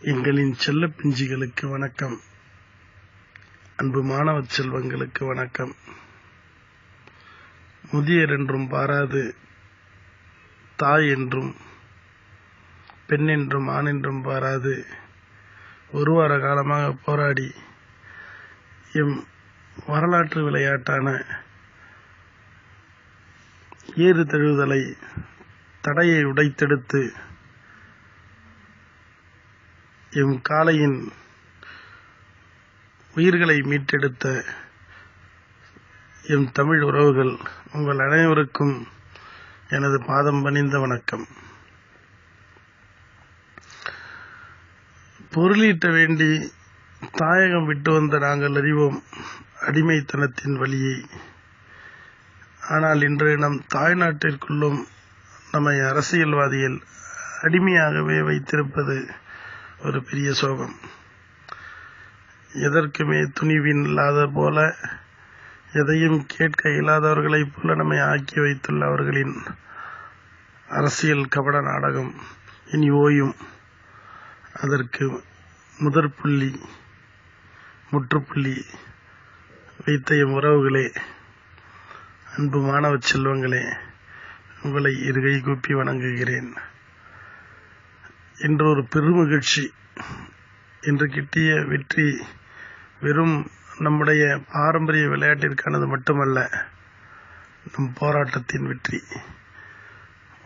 எங்களின் செல்ல பிஞ்சுகளுக்கு வணக்கம். அன்பு மாணவ செல்வங்களுக்கு வணக்கம். முதியர் என்றும் பாராது தாய் என்றும் பெண் என்றும் ஆண் என்றும் பாராது. ஒரு வார காலமாக போராடி எம் வரலாற்று விளையாட்டான ஏறு தழுவுதலை தடையை உடைத்தெடுத்து எம் காளையின் உயிர்களை மீட்டெடுத்த எம் தமிழ் உறவுகள் உங்கள் அனைவருக்கும் எனது பாதம் பணிந்த வணக்கம். பொருளீட்ட வேண்டி தாயகம் விட்டு வந்த நாங்கள் அறிவோம் அடிமைத்தனத்தின் வழியை. ஆனால் இன்று நம் தாய்நாட்டிற்குள்ளும் நம்மை அரசியல்வாதிகள் அடிமையாகவே வைத்திருப்பது ஒரு பெரிய சோகம். எதற்குமே துணிவின் இல்லாத போல எதையும் கேட்க இல்லாதவர்களைப் போல நம்மை ஆக்கி வைத்துள்ள அவர்களின் அரசியல் கபட நாடகம் இனி ஓயும். அதற்கு முதற் புள்ளி முற்றுப்புள்ளி வைத்த எம் உறவுகளே அன்பு மாணவ செல்வங்களே உங்களை இருகை கூப்பி வணங்குகிறேன். இன்று ஒரு பெருமகிழ்ச்சி. இன்று கிட்டிய வெற்றி வெறும் நம்முடைய பாரம்பரிய விளையாட்டிற்கானது மட்டுமல்ல நம் போராட்டத்தின் வெற்றி.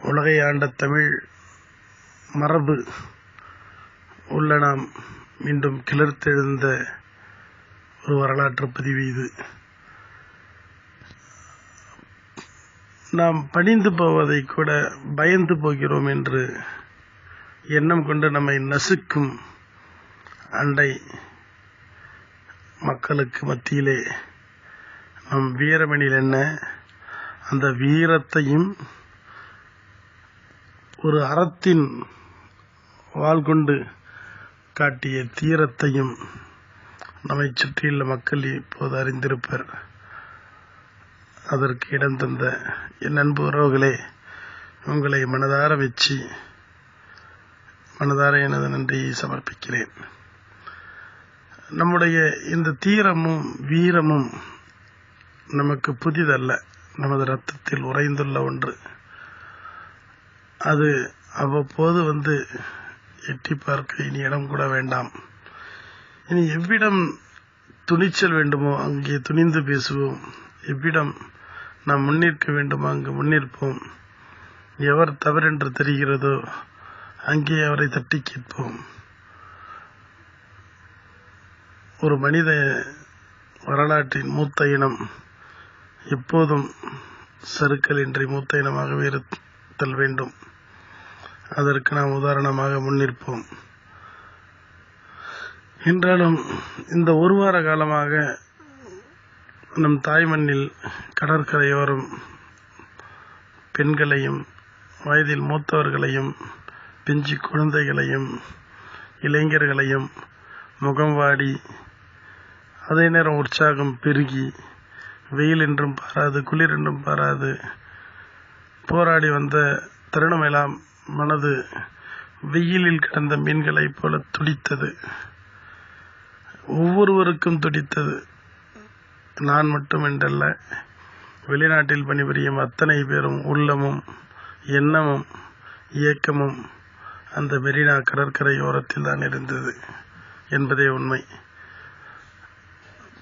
உலகை ஆண்ட தமிழ் மரபு உள்ள நாம் மீண்டும் கிளர்த்தெழுந்த ஒரு வரலாற்று பதிவு இது. நாம் பணிந்து போவதை கூட பயந்து போகிறோம் என்று எண்ணம் கொண்டு நம்மை நசுக்கும் அண்டை மக்களுக்கு மத்தியிலே நம் வீரமணியில் என்ன? அந்த வீரத்தையும் ஒரு அறத்தின் வாள் கொண்டு காட்டிய தீரத்தையும் நம்மை சுற்றியுள்ள மக்கள் இப்போது அறிந்திருப்பர். அதற்கு இடம் தந்த என் அன்பு உறவுகளே உங்களை மனதார வச்சு மனதார எனது நன்றியை சமர்ப்பிக்கிறேன். நம்முடைய இந்த தீரமும் வீரமும் நமக்கு புதிதல்ல. நமது ரத்தத்தில் உறைந்துள்ள ஒன்று. அது அவ்வப்போது வந்து எட்டி பார்க்க இனி இடம் கூட வேண்டாம். இனி எவ்விடம் துணிச்சல் வேண்டுமோ அங்கே துணிந்து பேசுவோம். எவ்விடம் நாம் முன்னிற்க வேண்டுமோ அங்கு முன்னிற்போம். எவர் தவறென்று தெரிகிறதோ அங்கே அவரை தட்டி கேட்போம். ஒரு மனித வரலாற்றின் மூத்த இனம் எப்போதும் சருக்களின்றி மூத்த இனமாகவே இருத்தல் வேண்டும். அதற்கு நாம் உதாரணமாக முன்னிற்போம். என்றாலும் இந்த ஒரு வார காலமாக நம் தாய்மண்ணில் கடற்கரையோரம் பெண்களையும் வயதில் மூத்தவர்களையும் பிஞ்சு குழந்தைகளையும் இளைஞர்களையும் முகம் வாடி அதே நேரம் உற்சாகம் பெருகி வெயில் என்றும் பாராது குளிர் என்றும் பாராது போராடி வந்த தருணமெல்லாம் மனது வெயிலில் கிடந்த மீன்களைப் போல துடித்தது. ஒவ்வொருவருக்கும் துடித்தது. நான் மட்டும் என்றல்ல வெளிநாட்டில் பணிபுரியும் அத்தனை பேரும் உள்ளமும் எண்ணமும் இயக்கமும் அந்த மெரினா கடற்கரையோரத்தில் தான் இருந்தது என்பதே உண்மை.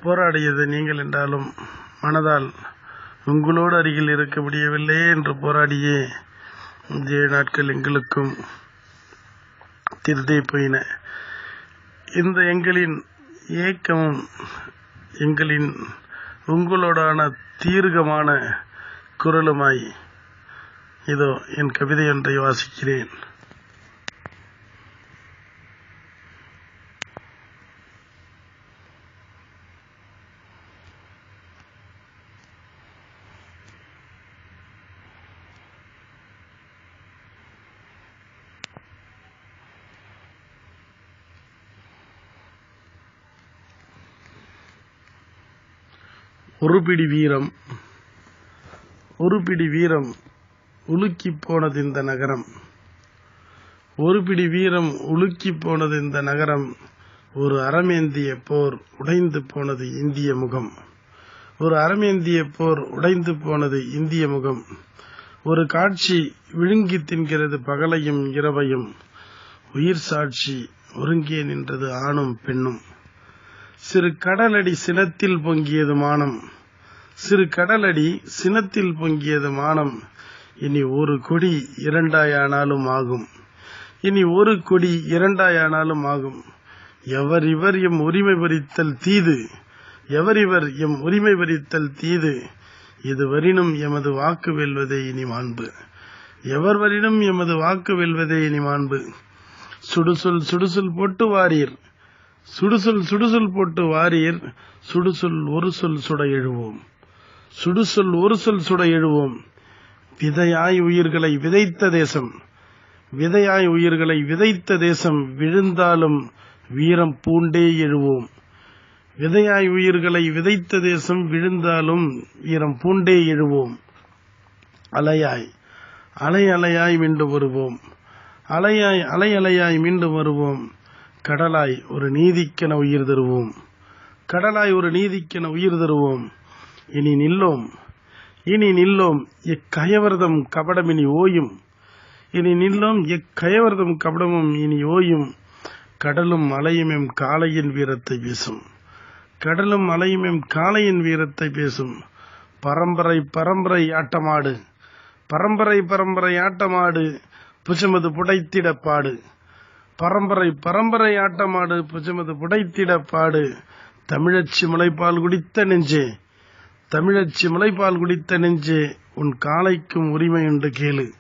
போராடியது நீங்கள் என்றாலும் மனதால் உங்களோடு அருகில் இருக்க முடியவில்லையே என்று போராடியே ஏழு நாட்கள் எங்களுக்கும் திருதே போயின. இந்த எங்களின் ஏக்கமும் எங்களின் உங்களோடான தீர்க்கமான குரலுமாய் இதோ என் கவிதை ஒன்றை வாசிக்கிறேன். ஒரு பிடி வீரம் ஒரு பிடி வீரம் உலுக்கிப் போனது இந்த நகரம். ஒரு பிடி வீரம் உலுக்கி போனது இந்த நகரம். ஒரு அறமேந்திய போர் உடைந்து போனது இந்திய முகம். ஒரு அறமேந்திய போர் உடைந்து போனது இந்திய முகம். ஒரு காட்சி விழுங்கி தின்கிறது பகலையும் இரவையும். உயிர் சாட்சி ஒருங்கே நின்றது ஆணும் பெண்ணும். சிறு கடலடி சினத்தில் பொங்கியது மானம். சிறு கடலடி சினத்தில் பொங்கியது மானம். இனி ஒரு கொடி இரண்டாயானாலும் ஆகும். இனி ஒரு கொடி இரண்டாயானாலும் ஆகும். எவர் இவர் எம் உரிமை பறித்தல் தீது. எவர் இவர் எம் உரிமை பறித்தல் தீது. இதுவரினும் எமது வாக்கு வெல்வதே இனி மாண்பு. எவர் வரினும் எமது வாக்கு வெல்வதே இனி மாண்பு. சுடுசொல் சுடுசொல் போட்டு வாரீர். சுடுசொல் சுடுசொல் போட்டு வாரீர் சுடுசொல் ஒரு சொல் சுட எழுவோம். சுடுசொல் ஒரு சொல் சுட எழுவோம். விதையாய் உயிர்களை விதைத்த தேசம். விதையாய் உயிர்களை விதைத்த தேசம் விழுந்தாலும் வீரம் பூண்டே எழுவோம். விதையாய் உயிர்களை விதைத்த தேசம் விழுந்தாலும் வீரம் பூண்டே எழுவோம். அலையாய் அலை அலையாய் மீண்டு வருவோம். அலையாய் அலை அலையாய் மீண்டு வருவோம். கடலாய் ஒரு நீதிக்கென உயிர் தருவோம். கடலாய் ஒரு நீதிக்கென உயிர் தருவோம். இனி நில்லோம். இனி நில்லோம். எக்கயவர்தம் கபடம் இனி ஓயும். இனி நில்லோம். எக்கயவர்தம் கபடமும் இனி ஓயும். கடலும் அலையும் எம் காளையின் வீரத்தை பேசும் கடலும் அலையும் எம் காளையின் வீரத்தை பேசும் பரம்பரை பரம்பரை ஆட்டமாடு. பரம்பரை பரம்பரை ஆட்டமாடு. புசுமது புடைத்திடப்பாடு. பரம்பரை பரம்பரை ஆட்டமாடு புஜமது புடைத்திட பாடு. தமிழச்சி முளைப்பால் குடித்த நெஞ்சே. தமிழச்சி முளைப்பால் குடித்த நெஞ்சே. உன் காளைக்கும் என்று கேளு.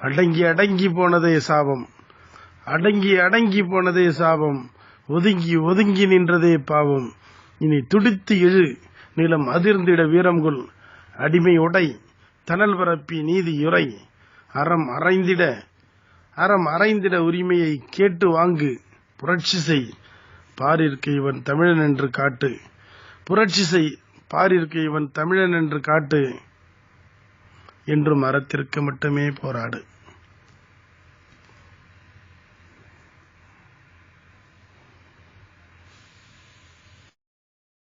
அடங்கி அடங்கி போனதே சாபம். அடங்கி அடங்கி போனதே சாபம். ஒதுங்கி ஒதுங்கி நின்றதே பாவம். இனி துடித்து எழு. நிலம் அதிர்ந்திட வீரம்குள். அடிமை உடை. தணல் பரப்பி நீதி உரை. அறம் அரைந்திட. அறம் அறைந்திட உரிமையை கேட்டு வாங்கு. புரட்சி செய். பாரிற்கு இவன் தமிழன் என்று காட்டு. புரட்சி செய். பாரிற்கு இவன் தமிழன் என்று காட்டு. என்றும் அறத்திற்கு மட்டுமே போராடு.